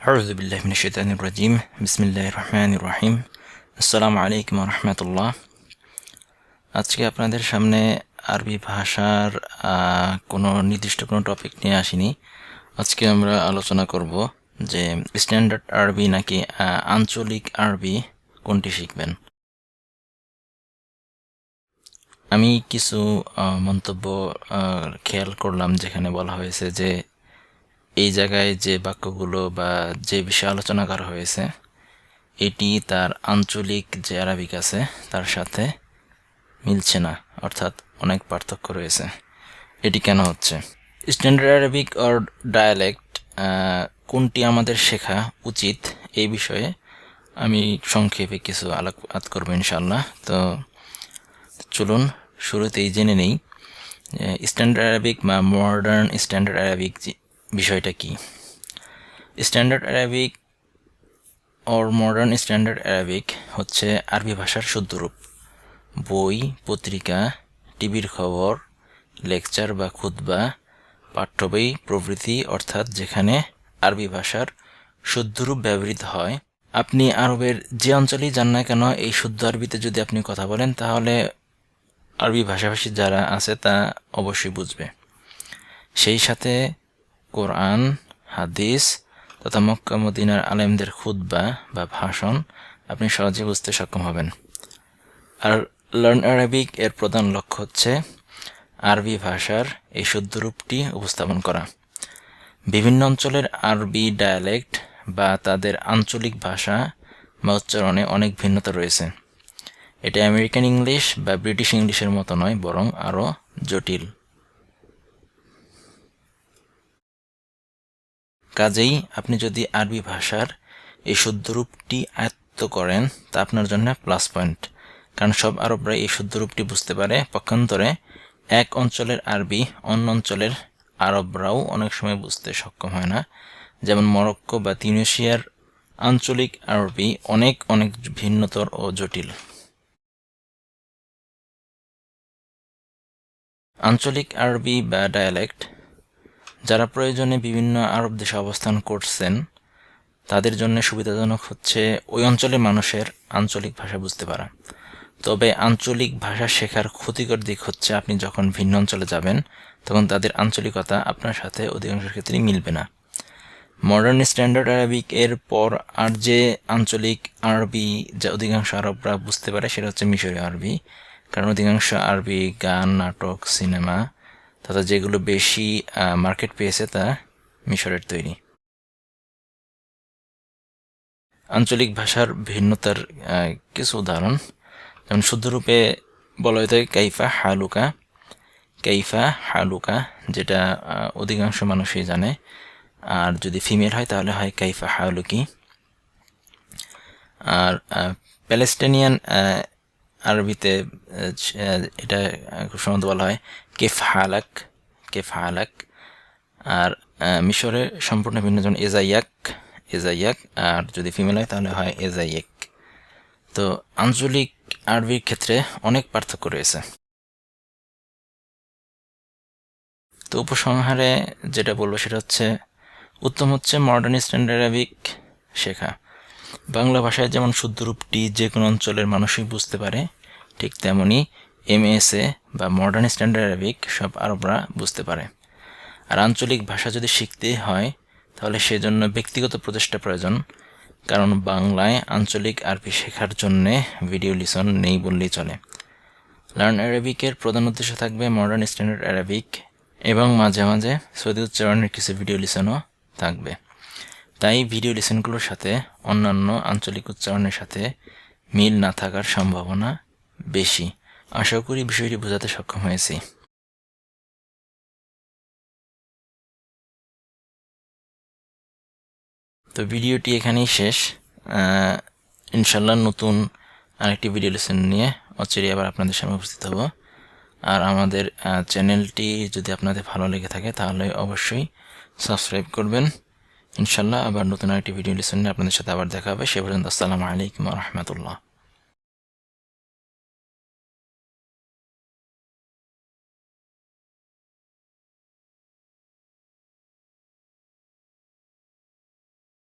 أعوذ بالله من الشيطان الرجيم بسم الله الرحمن الرحيم আসসালামু আলাইকুম রহমতুল্লাহ আজকে আপনাদের সামনে আরবি ভাষার আহ, কোনো নির্দিষ্ট কোনো টপিক নিয়ে আসিনি আজকে আমরা আলোচনা করব যে স্ট্যান্ডার্ড আরবি নাকি আহ, আঞ্চলিক আরবি কোনটি শিখবেন আমি কিছু আহ, মন্তব্য আহ, খেয়াল করলাম যেখানে বলা হয়েছে যে এই জায়গায় যে বাক্যগুলো বা যে বিষয়ে আলোচনা করা হয়েছে, এটি তার আঞ্চলিক যে আরবিক আছে, তার সাথে মিলছে না, অর্থাৎ অনেক পার্থক্য রয়েছে। এটি কেন হচ্ছে? স্ট্যান্ডার্ড আরবিক অর ডায়ালেক্ট কোনটি আমাদের শেখা উচিত এই বিষয়ে আমি সংক্ষেপে কিছু আলোকপাত করব ইনশাল্লাহ তো চলুন, শুরুতেই জেনে নেই স্ট্যান্ডার্ড আরবিক বা মডার্ন স্ট্যান্ডার্ড আরবিক বিষয়টা কি? Standard Arabic or modern standard Arabic হচ্ছে আরবি ভাষার শুদ্ধ রূপ বই, পত্রিকা, টিভির খবর লেকচার বা খুতবা পাঠ্য বই প্রভৃতি অর্থাৎ যেখানে আরবি ভাষার শুদ্ধ রূপ ব্যবহৃত হয়। আপনি আরবের যে অঞ্চলেই যান না কেন, এই শুদ্ধ আরবিতে যদি আপনি কথা বলেন, তাহলে আরবি ভাষাভাষী যারা আছে তা অবশ্যই বুঝবে। সেই সাথে কোরআন হাদিস তথা মক্কা, মদিনার আলেমদের খুতবা বা ভাষণ আপনি সহজে বুঝতে সক্ষম হবেন। আর লার্ন আরবিক এর প্রধান লক্ষ্য হচ্ছে আরবি ভাষার এই শুদ্ধ রূপটি উপস্থাপন করা। বিভিন্ন অঞ্চলের আরবি ডায়ালেক্ট বা তাদের আঞ্চলিক ভাষা বা উচ্চারণে অনেক ভিন্নতা রয়েছে। এটা আমেরিকান ইংলিশ বা ব্রিটিশ ইংলিশের মতো নয়, বরং আরও জটিল। কাজেই আপনি যদি আরবি ভাষার এই শুদ্ধ রূপটি আয়ত্ত করেন, তা আপনার জন্য প্লাস পয়েন্ট কারণ সব আরবরা এই শুদ্ধ রূপটি বুঝতে পারে। পক্ষান্তরে এক অঞ্চলের আরবি অন্য অঞ্চলের আরবরাও অনেক সময় বুঝতে সক্ষম হয় না। যেমন মরক্কো বা তিউনেশিয়ার আঞ্চলিক আরবি অনেক অনেক ভিন্নতর ও জটিল। আঞ্চলিক আরবি বা ডায়ালেক্ট যারা প্রয়োজনে বিভিন্ন আরব দেশে অবস্থান করছেন, তাদের জন্য সুবিধাজনক হচ্ছে ওই অঞ্চলের মানুষের আঞ্চলিক ভাষা বুঝতে পারা। তবে আঞ্চলিক ভাষা শেখার ক্ষতিকর দিক হচ্ছে আপনি যখন ভিন্ন অঞ্চলে যাবেন, তখন তাদের আঞ্চলিকতা আপনার সাথে অধিকাংশ ক্ষেত্রেই মিলবে না। মডার্ন স্ট্যান্ডার্ড আরবিক এর পর আর যে আঞ্চলিক আরবি যা অধিকাংশ আরবরা বুঝতে পারে, সেটা হচ্ছে মিশরীয় আরবি। কারণ অধিকাংশ আরবি গান, নাটক, সিনেমা তথা যেগুলো বেশি মার্কেট পেয়েছে তা মিশরের তৈরি। আঞ্চলিক ভাষার ভিন্নতার কিছু উদাহরণ। যেমন শুদ্ধরূপে বলা হয়ে থাকে, কাইফা হালুকা কাইফা হালুকা, যেটা অধিকাংশ মানুষই জানে। আর যদি ফিমেল হয়, তাহলে হয় কাইফা হালুকি। আর প্যালেস্টাইনিয়ান আরবিতে এটা খুব সম্ভবত বলা হয় কেফ হালাক কেফ হালাক, আর মিশরে সম্পূর্ণ ভিন্ন যেমন এজাইয়াক এজাইয়াক, আর যদি ফিমেল হয় তাহলে হয় এজাইয়েক। তো আঞ্চলিক আরবির ক্ষেত্রে অনেক পার্থক্য রয়েছে। তো উপসংহারে যেটা বলব সেটা হচ্ছে, উত্তম হচ্ছে মডার্ন স্ট্যান্ডার্ড আরবিক শেখা। বাংলা ভাষায় যেমন শুদ্ধ রূপটি যে কোনো অঞ্চলের মানুষই বুঝতে পারে, ঠিক তেমনি এমএসএ বা মডার্ন স্ট্যান্ডার্ড আরবিক সব আরবরা বুঝতে পারে। আর আঞ্চলিক ভাষা যদি শিখতে হয়, তাহলে সেজন্য ব্যক্তিগত প্রচেষ্টা প্রয়োজন, কারণ বাংলায় আঞ্চলিক আরবি শেখার জন্যে ভিডিও লিসন নেই বললেই চলে। লার্ন অ্যারাবিকের প্রধান উদ্দেশ্য থাকবে মডার্ন স্ট্যান্ডার্ড অ্যারাবিক এবং মাঝে মাঝে সৌদি উচ্চারণের কিছু ভিডিও লিসনও থাকবে। তাই ভিডিও লিসনগুলোর সাথে অন্যান্য আঞ্চলিক উচ্চারণের সাথে মিল না থাকার সম্ভাবনা বেশি। আশা করি বিষয়টি বোঝাতে সক্ষম হয়েছি। তো ভিডিওটি এখানেই শেষ। ইনশাল্লাহ নতুন আরেকটি ভিডিও লেসন নিয়ে অচিরে আবার আপনাদের সামনে উপস্থিত হব। আর আমাদের চ্যানেলটি যদি আপনাদের ভালো লেগে থাকে তাহলে অবশ্যই সাবস্ক্রাইব করবেন। ইনশাল্লাহ আবার নতুন আরেকটি ভিডিও লিসনে আপনাদের সাথে আবার দেখা হবে। সে পর্যন্ত আসসালামু আলাইকুম রহমতুল্লাহ।